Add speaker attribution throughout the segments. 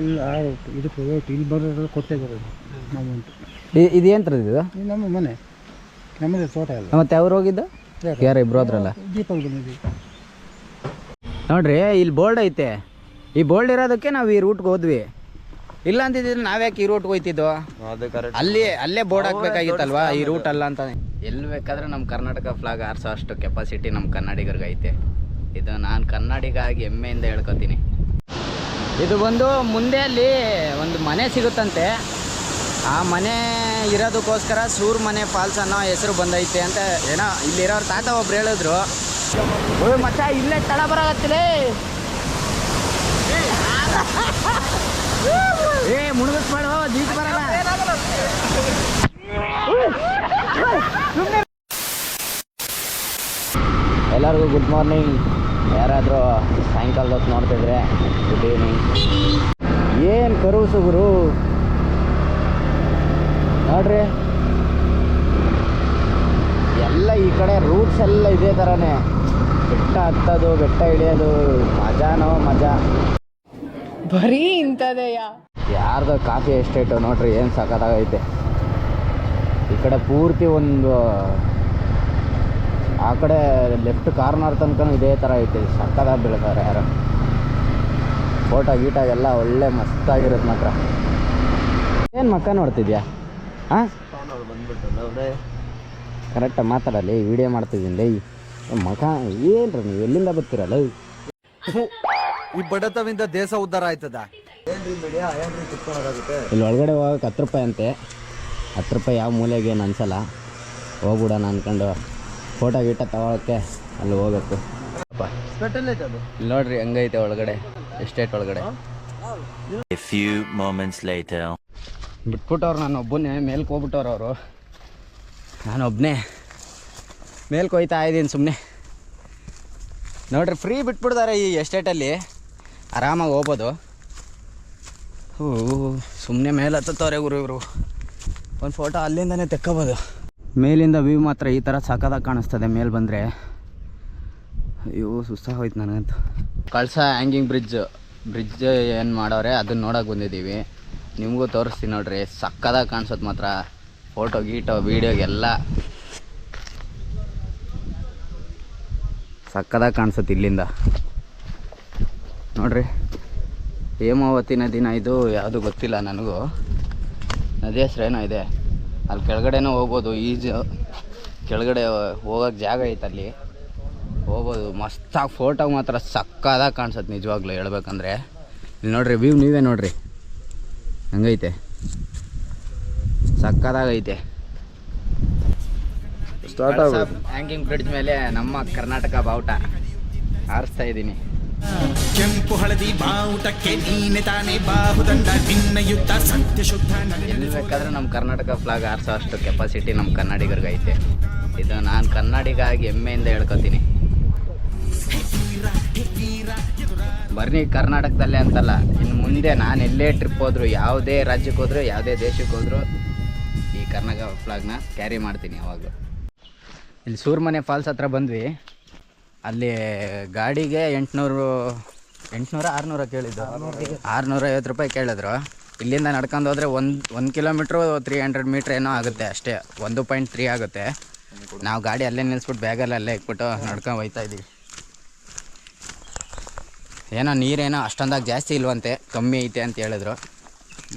Speaker 1: ಇಲ್ಲ ಇದು ಪ್ರೈವೇಟ್ ಇಲ್ಲಿ ಬರೋದು ಕೊಟ್ಟೆ ಬರೋದು ನಮ್ಮಂತ
Speaker 2: ಇದೇನು ತರದ್ದು ಇದು
Speaker 1: ಇದು? ನಮ್ಮ ಮನೆ. ನಮ್ಮದೇ ತೋಟ ಎಲ್ಲ.
Speaker 2: ಮತ್ತೆ ಅವ್ರು ಹೋಗಿದ್ದು? ಯಾರು? ಇಬ್ರು ಹೋದ್ರಲ್ಲ?
Speaker 1: ದೀಪಕ್ ಬಂದಿದ್ದೀವಿ.
Speaker 2: ನೋಡ್ರಿ ಇಲ್ಲಿ ಬೋರ್ಡ್ ಐತೆ. ಈ ಬೋರ್ಡ್ ಇರೋದಕ್ಕೆ ನಾವು ಈ ರೂಟ್ಗೆ ಹೋದ್ವಿ. ಇಲ್ಲ ಅಂತಿದ್ರೆ ನಾವ್ಯಾಕೆ ಈ ರೂಟ್ಗೆ ಹೋಯ್ತಿದ್ವು ಅಲ್ಲಿ ಅಲ್ಲೇ ಬೋರ್ಡ್ ಹಾಕ್ಬೇಕಾಗಿತ್ತಲ್ವಾ? ಈ ರೂಟ್ ಅಲ್ಲ ಅಂತ ಎಲ್ಲಿ ಬೇಕಾದ್ರೆ ನಮ್ಮ ಕರ್ನಾಟಕ ಫ್ಲಾಗ್ ಆರಿಸೋ ಅಷ್ಟು ಕೆಪಾಸಿಟಿ ನಮ್ಮ ಕನ್ನಡಿಗರಿಗೆ ಐತೆ ಇದು ನಾನು ಕನ್ನಡಿಗಾಗಿ ಹೆಮ್ಮೆಯಿಂದ ಹೇಳ್ಕೊತೀನಿ. ಇದು ಬಂದು ಮುಂದೆ ಅಲ್ಲಿ ಒಂದು ಮನೆ ಸಿಗುತ್ತಂತೆ. ಆ ಮನೆ ಇರೋದಕ್ಕೋಸ್ಕರ ಸೂರ್ ಮನೆ ಫಾಲ್ಸ್ ಅನ್ನೋ ಹೆಸರು ಬಂದೈತೆ ಅಂತ ಏನೋ ಇಲ್ಲಿರೋರು ತಾತ ಒಬ್ರು ಹೇಳಿದ್ರು. ಮತ್ತೆ ಮಚ್ಚ ಇಲ್ಲೇ ತಡ ಬರಾಗತ್ತಿಲೇ ಏ ಮುಳುಗಿಸ್ಬೇಡ ಜೀಪ್ ಬರಲ್ಲ ಎಲ್ಲರಿಗೂ ಗುಡ್ ಮಾರ್ನಿಂಗ್ ಯಾರಾದರೂ ಸಾಯಂಕಾಲದ ಹೊತ್ತು ನೋಡ್ತಿದ್ರೆ ಗುಡ್ ಈವ್ನಿಂಗ್ ಏನು ಕರುಸು ಗುರು ನೋಡ್ರಿ. ಎಲ್ಲ ಈ ಕಡೆ ರೂಟ್ಸ್ ಎಲ್ಲ ಇದೇ ಥರನೇ ಬೆಟ್ಟ ಹತ್ತೋದು ಬೆಟ್ಟ ಇಳಿಯೋದು ಮಜಾನೋ ಮಜಾ.
Speaker 3: ಬರೀ ಇಂಥದೆಯಾ?
Speaker 2: ಯಾರ್ದು ಕಾಫಿ ಎಸ್ಟೇಟು ನೋಡ್ರಿ ಏನು ಸಖತ್ತಾಗೈತೆ. ಈ ಕಡೆ ಪೂರ್ತಿ ಒಂದು ಆ ಕಡೆ ಲೆಫ್ಟ್ ಕಾರ್ನರ್ ತನಕ ಇದೇ ಥರ ಐತೆ ಸಕ್ಕದಾಗಿ ಬೆಳೆದವ್ರೆ ಯಾರು. ಫೋಟೋ ಗೀಟ ಎಲ್ಲ ಒಳ್ಳೆ ಮಸ್ತಾಗಿರೋದು ಮಾತ್ರ. ಏನು ಮಕ್ಕ ನೋಡ್ತಿದ್ಯಾ? ಹಾಂ ಕರೆಕ್ಟಾಗಿ ಮಾತಾಡಲಿ ವಿಡಿಯೋ ಮಾಡ್ತಿದ್ದೀನಿ. ಲೈ ಮಕ ಏನ್ರಿ ನೀವು ಎಲ್ಲಿಂದ ಬರ್ತೀರಲ್ಲ?
Speaker 4: ಈ ಬಡತವಿಂದ ದೇಶ ಉದ್ಧಾರ ಆಯ್ತದ?
Speaker 2: ಇಲ್ಲಿ ಒಳಗಡೆ ಹೋಗಕ್ಕೆ ಹತ್ತು ರೂಪಾಯಿ ಅಂತೆ. ಹತ್ತು ರೂಪಾಯಿ ಯಾವ ಮೂಲೆಗೆ ಏನು ಅನ್ಸಲ್ಲ ಹೋಗ್ಬಿಡೋಣ ಅನ್ಕೊಂಡು. ಫೋಟೋ ಗೀಟ ತಗೊಳಕ್ಕೆ ಅಲ್ಲಿ ಹೋಗ್ಬೇಕು. ನೋಡ್ರಿ ಹಂಗೈತೆ ಒಳಗಡೆ ಎಸ್ಟೇಟ್ ಒಳಗಡೆ.
Speaker 5: Later.
Speaker 2: ಬಿಟ್ಬಿಟ್ಟವ್ರು ನಾನು ಒಬ್ಬನೇ ಮೇಲ್ಕೆ ಹೋಗ್ಬಿಟ್ಟವ್ರು ಅವರು. ನಾನು ಒಬ್ಬನೇ ಮೇಲ್ಕೆ ಹೋಯ್ತಾ ಇದ್ದೀನಿ ಸುಮ್ಮನೆ ನೋಡ್ರಿ ಫ್ರೀ ಬಿಟ್ಬಿಡ್ತಾರೆ ಈ ಎಸ್ಟೇಟಲ್ಲಿ ಆರಾಮಾಗಿ ಹೋಗ್ಬೋದು. ಹೂ ಸುಮ್ಮನೆ ಮೇಲೆ ಹತ್ತತ್ತವ್ರೆ ಗುರು ಇವರು. ಒಂದು ಫೋಟೋ ಅಲ್ಲಿಂದನೇ ತೆಕ್ಕೋಬೋದು. ಮೇಲಿಂದ ವ್ಯೂ ಮಾತ್ರ ಈ ಥರ ಸಖತ್ತಾಗಿ ಕಾಣಿಸ್ತದೆ, ಮೇಲೆ ಬಂದರೆ. ಅಯ್ಯೋ, ಸುಸ್ತಾಗೋಯ್ತು ನನಗಂತ. ಕಳಸ ಹ್ಯಾಂಗಿಂಗ್ ಬ್ರಿಡ್ಜ್ ಬ್ರಿಡ್ಜ್ ಏನು ಮಾಡೋರೆ ಅದನ್ನ ನೋಡೋಕೆ ಬಂದಿದ್ದೀವಿ. ನಿಮಗೂ ತೋರಿಸ್ತೀನಿ ನೋಡ್ರಿ ಸಕ್ಕದಾಗ ಕಾಣಿಸೋದು ಮಾತ್ರ. ಫೋಟೋ ಗೀಟೋ ವೀಡಿಯೋಗೆಲ್ಲ ಸಕ್ಕದಾಗ ಕಾಣಿಸುತ್ತೆ ಇಲ್ಲಿಂದ. ನೋಡ್ರಿ ಹೇಮಾವತಿ ನದಿನ ಇದು ಯಾವುದು ಗೊತ್ತಿಲ್ಲ ನನಗೂ. ನದಿ ಹೆಸ್ರೇನೋ ಇದೆ. ಅಲ್ಲಿ ಕೆಳಗಡೆನೂ ಹೋಗ್ಬೋದು. ಈಜು ಕೆಳಗಡೆ ಹೋಗೋಕ್ಕೆ ಜಾಗ ಐತೆ ಅಲ್ಲಿ. ಹೋಗ್ಬೋದು. ಮಸ್ತಾಗಿ ಫೋಟೋ ಮಾತ್ರ ಸಕ್ಕದಾಗಿ ಕಾಣಿಸುತ್ತೆ ನಿಜವಾಗ್ಲೂ ಹೇಳ್ಬೇಕಂದ್ರೆ. ಇಲ್ಲಿ ನೋಡ್ರಿ ವ್ಯೂ ನೀವೇ ನೋಡ್ರಿ. ಹಂಗೈತೆ? ಸಕ್ಕದಾಗೈತೆ ಹ್ಯಾಂಗಿಂಗ್ ಬ್ರಿಡ್ಜ್ ಮೇಲೆ ನಮ್ಮ ಕರ್ನಾಟಕ ಬಾವುಟ ಆರಿಸ್ತಾ ಇದ್ದೀನಿ.
Speaker 6: ಕೆಂಪು ಹಳದಿ ಬಾವುಟಕ್ಕೆ ನೀನೆ ತಾನೇ ಬಾಹುದಂಡ ಯುದ್ಧ ಸತ್ಯ ಶುದ್ಧ
Speaker 2: ಎಲ್ಲಿ ಬೇಕಾದ್ರೆ ನಮ್ಮ ಕರ್ನಾಟಕ ಫ್ಲಾಗ್ ಆರ್ಸೋ ಅಷ್ಟು ಕೆಪಾಸಿಟಿ ನಮ್ಮ ಕನ್ನಡಿಗರಿಗೈತೆ. ಇದು ನಾನು ಕನ್ನಡಿಗಾಗಿ ಹೆಮ್ಮೆಯಿಂದ ಹೇಳ್ಕೊತೀನಿ. ಬರ್ನಿ ಕರ್ನಾಟಕದಲ್ಲೇ ಅಂತಲ್ಲ ಇನ್ನು ಮುಂದೆ ನಾನು ಎಲ್ಲೇ ಟ್ರಿಪ್ ಹೋದ್ರು ಯಾವುದೇ ರಾಜ್ಯಕ್ಕೆ ಹೋದ್ರು ಯಾವುದೇ ದೇಶಕ್ಕೆ ಹೋದ್ರು ಈ ಕರ್ನಾಟಕ ಫ್ಲಾಗ್ನ ಕ್ಯಾರಿ ಮಾಡ್ತೀನಿ ಯಾವಾಗ ಇಲ್ಲಿ ಸೂರ್ಮನೆ ಫಾಲ್ಸ್ ಹತ್ರ ಬಂದ್ವಿ. ಅಲ್ಲಿ ಗಾಡಿಗೆ ಎಂಟುನೂರು ಎಂಟುನೂರ ಆರುನೂರ ಕೇಳಿದ್ದು. ಆರುನೂರ ಐವತ್ತು ರೂಪಾಯಿ ಕೇಳಿದ್ರು. ಇಲ್ಲಿಂದ ನಡ್ಕೊಂಡು ಹೋದರೆ ಒಂದು ಒಂದು ಕಿಲೋಮೀಟ್ರು ತ್ರೀ ಹಂಡ್ರೆಡ್ ಮೀಟ್ರ್ ಏನೋ ಆಗುತ್ತೆ ಅಷ್ಟೇ. ಒಂದು ಪಾಯಿಂಟ್ ತ್ರೀ ಆಗುತ್ತೆ. ನಾವು ಗಾಡಿ ಅಲ್ಲೇ ನಿಲ್ಲಿಸ್ಬಿಟ್ಟು ಬ್ಯಾಗಲ್ಲಿ ಅಲ್ಲೇ ಇಟ್ಬಿಟ್ಟು ನಡ್ಕೊಂಡು ಹೋಯ್ತಾ ಇದ್ದೀವಿ ಏನೋ ನೀರೇನೋ ಅಷ್ಟೊಂದಾಗಿ ಜಾಸ್ತಿ ಇಲ್ವಂತೆ ಕಮ್ಮಿ ಐತೆ ಅಂತ ಹೇಳಿದ್ರು.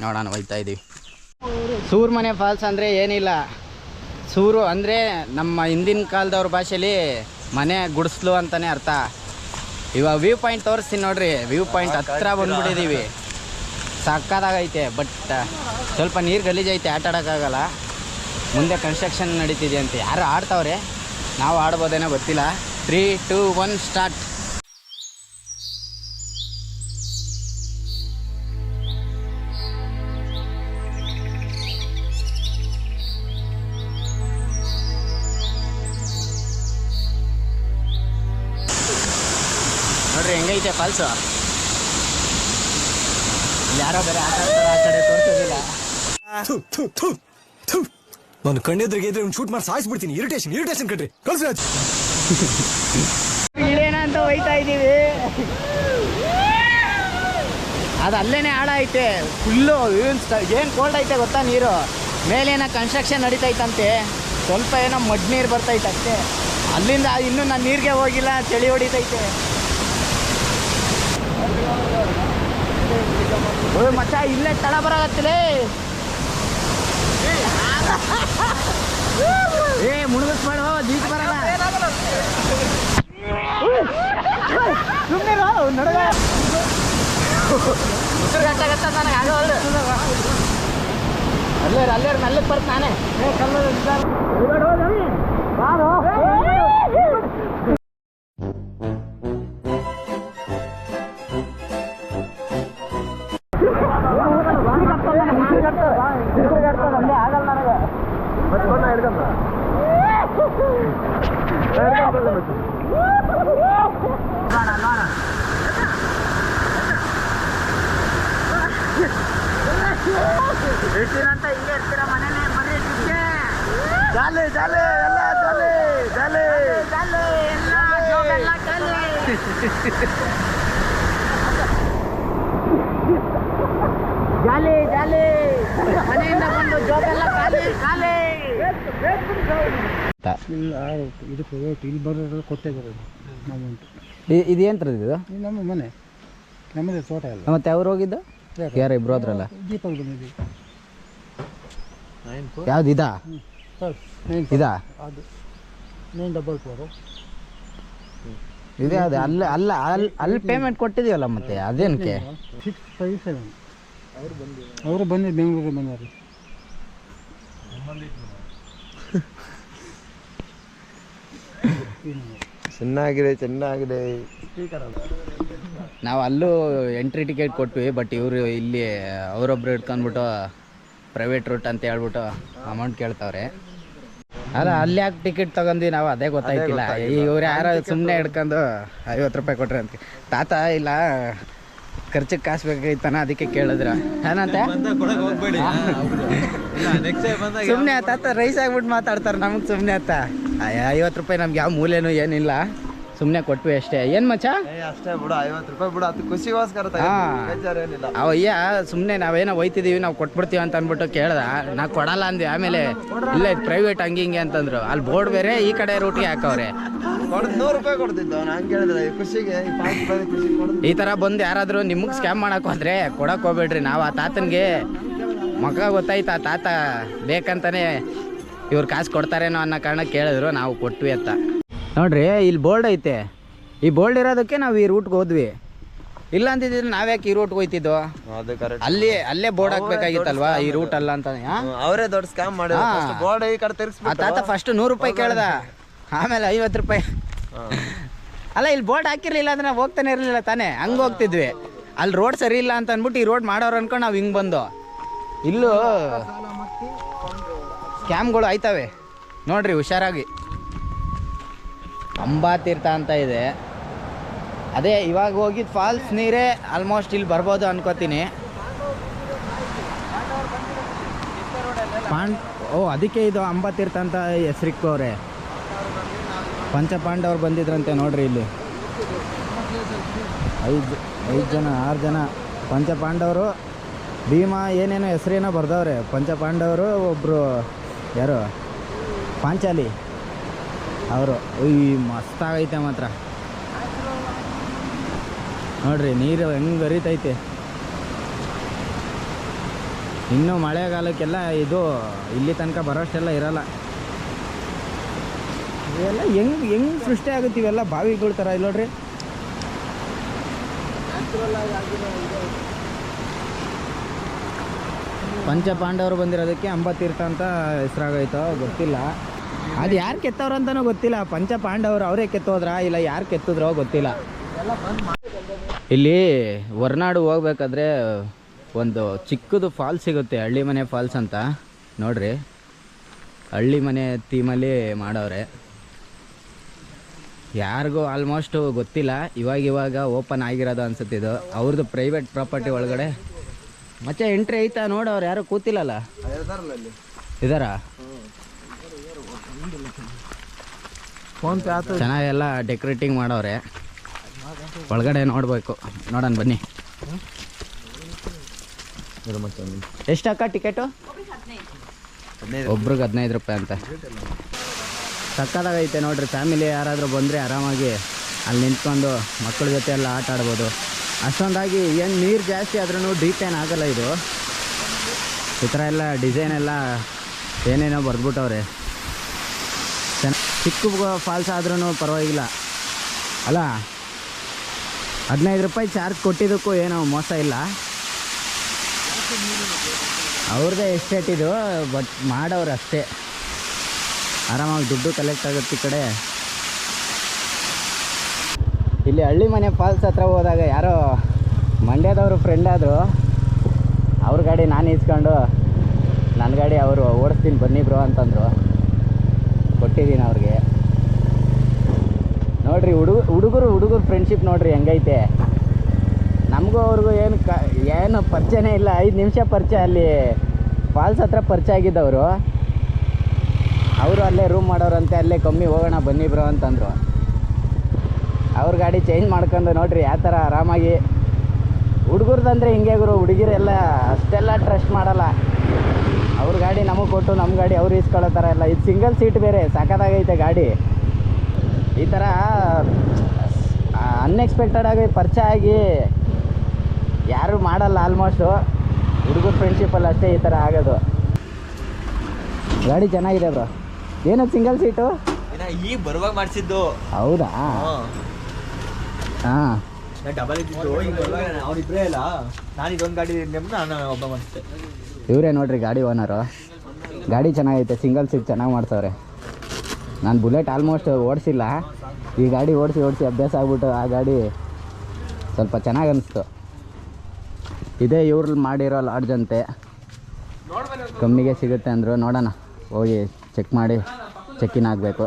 Speaker 2: ನೋಡೋಣ ಹೋಯ್ತಾ ಇದ್ದೀವಿ ಸೂರ್ಮನೆ ಫಾಲ್ಸ್ ಅಂದರೆ ಏನಿಲ್ಲ. ಸೂರು ಅಂದರೆ ನಮ್ಮ ಹಿಂದಿನ ಕಾಲದವ್ರ ಭಾಷೆಲಿ ಮನೆ ಗುಡಿಸ್ಲು ಅಂತಲೇ ಅರ್ಥ. ಇವಾಗ ವ್ಯೂ ಪಾಯಿಂಟ್ ತೋರಿಸ್ತೀನಿ ನೋಡ್ರಿ. ವ್ಯೂ ಪಾಯಿಂಟ್ ಹತ್ರ ಬಂದ್ಬಿಟ್ಟಿದ್ದೀವಿ ಸಕ್ಕದಾಗೈತೆ ಬಟ್ ಸ್ವಲ್ಪ ನೀರು ಗಲೀಜೈತೆ ಆಟ ಆಡೋಕ್ಕಾಗಲ್ಲ. ಮುಂದೆ ಕನ್ಸ್ಟ್ರಕ್ಷನ್ ನಡೀತಿದೆ ಅಂತ. ಯಾರು ಆಡ್ತಾವ್ರೆ? ನಾವು ಆಡ್ಬೋದೇನೋ ಗೊತ್ತಿಲ್ಲ. ತ್ರೀ ಟೂ ಒನ್ ಸ್ಟಾರ್ಟ್ ನೋಡ್ರಿ ಹೆಂಗೈತೆ ಫಾಲ್ಸು ಯಾರೋ ಬೇರೆ ಆಟ ಆಡ್ತಾರೆ ಆ ಕಡೆ ತೋರಿಸೋದಿಲ್ಲ.
Speaker 4: ನಾನು ಕಣ್ಣೆದ್ರಿಗೆ ಇದ್ರೆ ಒಂದು ಶೂಟ್ ಮಾಡಿ ಸಾಯಿಸ್ಬಿಡ್ತೀನಿ. ಇರಿಟೇಷನ್ ಇರಿಟೇಷನ್ ಕಟ್ರಿ ಕಳ್ಸಿ ರಾಜ್
Speaker 2: ಅಂತ ಹೋಯ್ತಾ ಇದ್ದೀವಿ. ಅದು ಅಲ್ಲೇನೆ ಆಳ ಐತೆ ಫುಲ್ಲು ಏನು ಕೋಲ್ಡ್ ಐತೆ ಗೊತ್ತಾ ನೀರು? ಮೇಲೇನೋ ಕನ್ಸ್ಟ್ರಕ್ಷನ್ ನಡೀತೈತಂತೆ. ಸ್ವಲ್ಪ ಏನೋ ಮಡ್ ನೀರು ಬರ್ತೈತೆ ಅಷ್ಟೇ ಅಲ್ಲಿಂದ ಇನ್ನೂ ನಾನು ನೀರಿಗೆ ಹೋಗಿಲ್ಲ ಚಳಿ ಹೊಡಿತೈತೆ. ಓಯ್ ಮಚ್ಚ ಇಲ್ಲೇ ತಳ ಬರಾಗತ್ತಿಲೇ ಏ ಮುಳುಗಿಸ್ಬೇಡ ದೀಪ ಬರಲ್ಲ ಸುಮ್ಮನೆ ನಡಗ. ಅಲ್ಲೇ ಅಲ್ಲೇ ನಲ್ಲಕ್ಕೆ ಬರ್ತ ನಾನೇ ಜಾಲೆ ಜಾಲೆ ಎಲ್ಲ ಜಾಲೆ ಜಾಲೆ ಜಾಲೆ ಜಾಲೆ ಮನೆಯಿಂದ ಬಂದು ಜೋಬೆಲ್ಲ ಖಾಲಿ ಖಾಲಿ.
Speaker 1: ಇಲ್ಲ ಇದು ಪ್ರೈವೇಟ್ ಇಲ್ಲಿ ಬರೋದ್ರಲ್ಲಿ ಕೊಟ್ಟಿದ್ದಾರೆ ಅಮೌಂಟ್
Speaker 2: ಇದೇಂತ್ರದ ಇದು
Speaker 1: ಇದು? ನಮ್ಮ ಮನೆ. ನಮ್ಮದೇ ತೋಟ ಎಲ್ಲ.
Speaker 2: ಮತ್ತೆ ಅವ್ರು ಹೋಗಿದ್ದು? ಯಾರು? ಇಬ್ರು ಹೋದ್ರಲ್ಲ?
Speaker 1: ದೀಪಕ್ ಬಂದಿದ್ದೀವಿ.
Speaker 2: ಯಾವ್ದು ಇದಾ? ಇದಾ?
Speaker 1: ಅದು. ನೈನ್ ಡಬಲ್ ಫೋರು
Speaker 2: ಇದೇ ಅದೇ ಅಲ್ಲಿ ಅಲ್ಲ ಅಲ್ಲಿ ಅಲ್ಲಿ ಪೇಮೆಂಟ್ ಕೊಟ್ಟಿದೀವಲ್ಲ ಮತ್ತೆ? ಅದೇನಕ್ಕೆ?
Speaker 1: ಸಿಕ್ಸ್ ಫೈವ್ ಸೆವೆನ್ ಅವರು ಬಂದು ಅವರು ಬಂದು ಬೆಂಗಳೂರಿಗೆ ಬಂದಾರೆ.
Speaker 7: ಚೆನ್ನಾಗಿದೆ ಚೆನ್ನಾಗಿದೆ.
Speaker 2: ನಾವು ಅಲ್ಲೂ ಎಂಟ್ರಿ ಟಿಕೆಟ್ ಕೊಟ್ವಿ ಬಟ್ ಇವರು ಇಲ್ಲಿ ಅವರೊಬ್ರು ಇಟ್ಕೊಂಡ್ಬಿಟ್ಟು ಪ್ರೈವೇಟ್ ರೂಟ್ ಅಂತ ಹೇಳ್ಬಿಟ್ಟು ಅಮೌಂಟ್ ಕೇಳ್ತಾವ್ರೆ. ಅಲ್ಲ ಅಲ್ಲಿ ಯಾಕೆ ಟಿಕೆಟ್ ತಗೊಂಡಿ ನಾವು? ಅದೇ ಗೊತ್ತಾಯ್ತಿಲ್ಲ. ಇವ್ರು ಯಾರೋ ಸುಮ್ಮನೆ ಹಿಡ್ಕೊಂಡು ಐವತ್ತು ರೂಪಾಯಿ ಕೊಟ್ರೆ ಅಂತ. ತಾತ ಇಲ್ಲ ಖರ್ಚಿಗೆ ಕಾಸು ಬೇಕಾಗಿತ್ತಾನ ಅದಕ್ಕೆ ಕೇಳಿದ್ರ. ಏನಂತೆ? ಸುಮ್ನೆ ಆತ ರೈಸ್ ಆಗ್ಬಿಟ್ಟು ಮಾತಾಡ್ತಾರೆ ನಮಗೆ ಸುಮ್ನೆ ಆತ. ಐವತ್ತು ರೂಪಾಯಿ ನಮ್ಗೆ ಯಾವ ಮೂಲೆನೂ ಏನಿಲ್ಲ. ಸುಮ್ನೆ ಕೊಟ್ವಿ ಅಷ್ಟೇ. ಏನ್ ಮಚ್ಚ?
Speaker 7: ಅಷ್ಟೇ ಬಿಡು ಐವತ್ತು ರೂಪಾಯಿ ಬಿಡು. ಅದು ಖುಷಿಗೋಸ್ಕರ
Speaker 2: ಅವಯ್ಯ ಸುಮ್ನೆ ನಾವೇನೋ ಹೋಯ್ತಿದೀವಿ ನಾವು ಕೊಟ್ಬಿಡ್ತೀವಿ ಅಂತ ಅಂದ್ಬಿಟ್ಟು ಕೇಳ್ದ. ನಾ ಕೊಡಲ್ಲ ಅಂದ್ವಿ ಆಮೇಲೆ ಇಲ್ಲ ಇದು ಪ್ರೈವೇಟ್ ಹಂಗೆ ಹಿಂಗೆ ಅಂತಂದ್ರು. ಅಲ್ಲಿ ಬೋರ್ಡ್ ಬೇರೆ ಈ ಕಡೆ ರೂಟಿಗೆ ಹಾಕವ್ರೆ.
Speaker 7: ಕೊಡ್ದು ನೂರು ರೂಪಾಯಿ ಕೊಡ್ತಿದ್ದು? ಈ ತರ ಈ ಪಾಂಚ್ ರೂಪಾಯಿ ಖುಷಿಗೆ ಕೊಡ್ದು.
Speaker 2: ಈ ಥರ ಬಂದು ಯಾರಾದರೂ ನಿಮಗೆ ಸ್ಕ್ಯಾಮ್ ಮಾಡಕ್ ಹೋದ್ರೆ ಕೊಡಕ್ ಹೋಗ್ಬೇಡ್ರಿ. ನಾವು ಆ ತಾತನ್ಗೆ ಮಗ ಗೊತ್ತಾಯ್ತು ಆ ತಾತ ಬೇಕಂತಾನೆ ಇವ್ರು ಕಾಸು ಕೊಡ್ತಾರೇನೋ ಅನ್ನೋ ಕಾರಣ ಕೇಳಿದ್ರು ನಾವು ಕೊಟ್ವಿ ಅಂತ. ನೋಡ್ರಿ ಇಲ್ಲಿ ಬೋರ್ಡ್ ಐತೆ. ಈ ಬೋರ್ಡ್ ಇರೋದಕ್ಕೆ ನಾವು ಈ ರೂಟ್ಗೆ ಹೋದ್ವಿ. ಇಲ್ಲ ಅಂತಿದ್ರೆ ನಾವ್ಯಾಕೆ ಈ ರೂಟ್ಗೆ ಹೋಯ್ತಿದ್ದು?
Speaker 7: ಅದು ಕರೆಕ್ಟ್
Speaker 2: ಅಲ್ಲಿ ಅಲ್ಲೇ ಬೋರ್ಡ್ ಹಾಕ್ಬೇಕಾಗಿತ್ತಲ್ವಾ ಈ ರೂಟ್ ಅಲ್ಲ ಅಂತ?
Speaker 7: ಅವರೇ ದೊಡ್ಡ ಸ್ಕ್ಯಾಮ್ ಮಾಡಿ ಬೋರ್ಡ್ ಈ ಕಡೆ
Speaker 2: ಆ
Speaker 7: ತಿರ್ಗಿಸ್ಬಿಟ್ಟು
Speaker 2: ತಾತ ಫಸ್ಟ್ ನೂರು ರೂಪಾಯಿ ಕೇಳ್ದ. ಆಮೇಲೆ ಐವತ್ತು ರೂಪಾಯಿ. ಅಲ್ಲ ಇಲ್ಲಿ ಬೋರ್ಡ್ ಹಾಕಿರ್ಲಿಲ್ಲ ಅಂದ್ರೆ ನಾವು ಹೋಗ್ತಾನೆ ಇರಲಿಲ್ಲ ತಾನೇ? ಹಂಗೆ ಹೋಗ್ತಿದ್ವಿ. ಅಲ್ಲಿ ರೋಡ್ ಸರಿ ಇಲ್ಲ ಅಂತ ಅಂದ್ಬಿಟ್ಟು ಈ ರೋಡ್ ಮಾಡೋರು ಅನ್ಕೊಂಡು ನಾವು ಹಿಂಗೆ ಬಂದು. ಇಲ್ಲೂ ಸ್ಕ್ಯಾಮ್ಗಳು ಆಯ್ತವೆ. ನೋಡ್ರಿ ಹುಷಾರಾಗಿ. ಅಂಬಾತೀರ್ಥ ಅಂತ ಇದೆ. ಅದೇ ಇವಾಗ ಹೋಗಿದ್ದ ಫಾಲ್ಸ್ ನೀರೇ ಆಲ್ಮೋಸ್ಟ್ ಇಲ್ಲಿ ಬರ್ಬೋದು ಅನ್ಕೋತೀನಿ. ಪಾಂಡ್ ಓ ಅದಕ್ಕೆ ಇದು ಅಂಬಾತೀರ್ಥ ಅಂತ ಹೆಸರಿಕ್ಕವ್ರೆ. ಪಂಚಪಾಂಡವ್ರು ಬಂದಿದ್ರಂತೆ ನೋಡ್ರಿ ಇಲ್ಲಿ. ಐದು ಐದು ಜನ, ಆರು ಜನ ಪಂಚಪಾಂಡವರು, ಭೀಮ ಏನೇನೋ ಹೆಸರೇನೋ ಬರ್ದವ್ರೆ. ಪಂಚಪಾಂಡವರು ಒಬ್ಬರು ಯಾರು? ಪಾಂಚಾಲಿ ಅವರು. ಈ ಮಸ್ತಾಗೈತೆ ಮಾತ್ರ. ನೋಡ್ರಿ, ನೀರು ಹೆಂಗೆ ಹರಿತೈತೆ. ಇನ್ನು ಮಳೆಗಾಲಕ್ಕೆಲ್ಲ ಇದು ಇಲ್ಲಿ ತನಕ ಬರೋಷ್ಟೆಲ್ಲ ಇರಲ್ಲ. ಇವೆಲ್ಲ ಹೆಂಗ್ ಹೆಂಗ್ ಸೃಷ್ಟಿ ಆಗುತ್ತೆ ಇವೆಲ್ಲ ಬಾವಿಗಳ ಥರ ಇಲ್ಲ ನೋಡ್ರಿ. ಪಂಚ ಪಾಂಡವರು ಬಂದಿರೋದಕ್ಕೆ ಅಂಬತೀರ್ಥ ಅಂತ ಹೆಸರಾಗೈತೋ ಗೊತ್ತಿಲ್ಲ. ಅದು ಯಾರು ಕೆತ್ತವ್ರು ಅಂತನೂ ಗೊತ್ತಿಲ್ಲ. ಪಂಚ ಪಾಂಡವರು ಅವರೇ ಕೆತ್ತೋದ್ರಾ, ಇಲ್ಲ ಯಾರು ಕೆತ್ತಿದ್ರೋ ಗೊತ್ತಿಲ್ಲ. ಇಲ್ಲಿ ಹೊರ್ನಾಡು ಹೋಗ್ಬೇಕಾದ್ರೆ ಒಂದು ಚಿಕ್ಕದು ಫಾಲ್ಸ್ ಸಿಗುತ್ತೆ ಹಳ್ಳಿ ಮನೆ ಫಾಲ್ಸ್ ಅಂತ. ನೋಡ್ರಿ. ಹಳ್ಳಿ ಮನೆ ಥೀಮಲ್ಲಿ ಮಾಡವ್ರೆ. ಯಾರಿಗೂ ಆಲ್ಮೋಸ್ಟ್ ಗೊತ್ತಿಲ್ಲ. ಇವಾಗ ಇವಾಗ ಓಪನ್ ಆಗಿರೋದು ಅನ್ಸುತ್ತೆ ಇದು. ಅವ್ರದ್ದು ಪ್ರೈವೇಟ್ ಪ್ರಾಪರ್ಟಿ ಒಳಗಡೆ. ಮತ್ತೆ ಎಂಟ್ರಿ ಐತಾ ನೋಡವ್ರು ಯಾರು ಕೂತಿಲ್ಲಲ್ಲ? ಇದಾರ? ಚೆನ್ನಾಗೆಲ್ಲ ಡೆಕೋರೇಟಿಂಗ್ ಮಾಡವ್ರೆ ಒಳಗಡೆ ನೋಡಬೇಕು. ನೋಡೋಣ ಬನ್ನಿ. ಎಷ್ಟಕ್ಕ ಟಿಕೆಟು ಒಬ್ರಿಗೆ ಹದಿನೈದು ರೂಪಾಯಿ ಅಂತ. ಸಕ್ಕದಾಗೈತೆ ನೋಡ್ರಿ. ಫ್ಯಾಮಿಲಿ ಯಾರಾದರೂ ಬಂದರೆ ಆರಾಮಾಗಿ ಅಲ್ಲಿ ನಿಂತ್ಕೊಂಡು ಮಕ್ಕಳ ಜೊತೆ ಎಲ್ಲ ಆಟ ಆಡ್ಬೋದು. ಅಷ್ಟೊಂದಾಗಿ ಏನು ನೀರು ಜಾಸ್ತಿ ಆದ್ರೂ ಡೀಪ್ ಏನು ಆಗಲ್ಲ ಇದು. ಈ ಥರ ಎಲ್ಲ ಡಿಸೈನ್ ಎಲ್ಲ ಏನೇನೋ ಬರೆದ್ಬಿಟ್ಟವ್ರೆ. ಚೆನ್ನ ಚಿಕ್ಕ ಫಾಲ್ಸ್ ಆದ್ರೂ ಪರವಾಗಿಲ್ಲ. ಅಲ್ಲ, ಹದಿನೈದು ರೂಪಾಯಿ ಚಾರ್ಜ್ ಕೊಟ್ಟಿದ್ದಕ್ಕೂ ಏನೋ ಮೋಸ ಇಲ್ಲ. ಅವ್ರದ್ದೇ ಎಸ್ಟೇಟ್ ಇದು ಬಟ್ ಮಾಡೋರು ಅಷ್ಟೇ. ಆರಾಮಾಗಿ ದುಡ್ಡು ಕಲೆಕ್ಟ್ ಆಗುತ್ತೆ ಈ ಕಡೆ. ಇಲ್ಲಿ ಹಳ್ಳಿ ಮನೆ ಫಾಲ್ಸ್ ಹತ್ರ ಹೋದಾಗ ಯಾರೋ ಮಂಡ್ಯದವರು ಫ್ರೆಂಡ್ ಆದರು. ಅವ್ರ ಗಾಡಿ ನಾನು ಈಸ್ಕೊಂಡು ನನ್ನ ಗಾಡಿ ಅವರು ಓಡಿಸ್ತೀನಿ ಬನ್ನಿ ಬ್ರೋ ಅಂತಂದರು. ಕೊಟ್ಟಿದ್ದೀನಿ ಅವ್ರಿಗೆ. ನೋಡ್ರಿ ಹುಡುಗ, ಹುಡುಗರು ಹುಡುಗರು ಫ್ರೆಂಡ್ಶಿಪ್ ನೋಡ್ರಿ ಹೆಂಗೈತೆ. ನಮಗೂ ಅವ್ರಿಗೂ ಏನು ಕ, ಏನು ಪರಿಚಯನೇ ಇಲ್ಲ. ಐದು ನಿಮಿಷ ಪರಿಚಯ ಅಲ್ಲಿ ಫಾಲ್ಸ್ ಹತ್ರ ಪರಿಚಯ ಆಗಿದ್ದವರು. ಅವರು ಅಲ್ಲೇ ರೂಮ್ ಮಾಡೋರಂತೆ, ಅಲ್ಲೇ ಕಮ್ಮಿ ಹೋಗೋಣ, ಬನ್ನಿ ಬ್ರೋ ಅಂತಂದರು. ಅವ್ರ ಗಾಡಿ ಚೇಂಜ್ ಮಾಡ್ಕೊಂಡು ನೋಡ್ರಿ ಯಾವ ಥರ ಆರಾಮಾಗಿ. ಹುಡುಗರ್ದಂದ್ರೆ ಹಿಂಗೆ ಗುರು, ಹುಡುಗಿರೆಲ್ಲ ಅಷ್ಟೆಲ್ಲ ಟ್ರಸ್ಟ್ ಮಾಡಲ್ಲ. ಅವ್ರ ಗಾಡಿ ನಮಗೆ ಕೊಟ್ಟು ನಮ್ಮ ಗಾಡಿ ಅವ್ರು ಇಸ್ಕೊಳ್ಳೋ ಥರ ಎಲ್ಲ ಇದು ಸಿಂಗಲ್ ಸೀಟ್ ಬೇರೆ ಸಖತ್ತಾಗೈತೆ ಗಾಡಿ. ಈ ಥರ ಅನ್ಎಕ್ಸ್ಪೆಕ್ಟೆಡ್ ಆಗಿ ಪರಿಚಯ ಆಗಿ ಯಾರು ಮಾಡಲ್ಲ ಆಲ್ಮೋಸ್ಟು ಹುಡುಗರ ಫ್ರೆಂಡ್ಶಿಪ್ಪಲ್ಲಿ ಅಷ್ಟೇ ಈ ಥರ ಆಗೋದು. ಗಾಡಿ ಚೆನ್ನಾಗಿದೆ ಬ್ರೋ ಏನು ಸಿಂಗಲ್ ಸೀಟು
Speaker 7: ಈ ಬರುವಾಗ ಮಾಡಿಸಿದ್ದು.
Speaker 2: ಹೌದಾ? ಹಾಂ.
Speaker 7: ಡಬಲ್ ಇದ್ದಿದ್ದು ಈಗ ಬರುವಾಗ ಅವ್ರಿಬ್ರೇ ಇಲ್ಲ ನಾನು ಇದೊಂದು ಗಾಡಿ ನೆಮ್ಮದು ನಾನು ಒಬ್ಬ ಮಾಡಿಸ್ದೆ
Speaker 2: ಇವರೇ ನೋಡ್ರಿ ಗಾಡಿ ಓನರು ಗಾಡಿ ಚೆನ್ನಾಗೈತೆ ಸಿಂಗಲ್ ಸೀಟ್ ಚೆನ್ನಾಗಿ ಮಾಡ್ತಾವ್ರೆ ನಾನು ಬುಲೆಟ್ ಆಲ್ಮೋಸ್ಟ್ ಓಡಿಸಿಲ್ಲ. ಈ ಗಾಡಿ ಓಡಿಸಿ ಓಡಿಸಿ ಅಭ್ಯಾಸ ಆಗ್ಬಿಟ್ಟು ಆ ಗಾಡಿ ಸ್ವಲ್ಪ ಚೆನ್ನಾಗಿ ಅನಿಸ್ತು. ಇದೇ ಇವ್ರಲ್ಲಿ ಮಾಡಿರೋ ಲಾಡ್ಜ್ ಅಂತೆ. ಕಮ್ಮಿಗೆ ಸಿಗುತ್ತೆ ಅಂದರು ನೋಡೋಣ ಹೋಗಿ. ಚೆಕ್ ಮಾಡಿ ಚೆಕ್ ಇನ್ ಆಗಬೇಕು.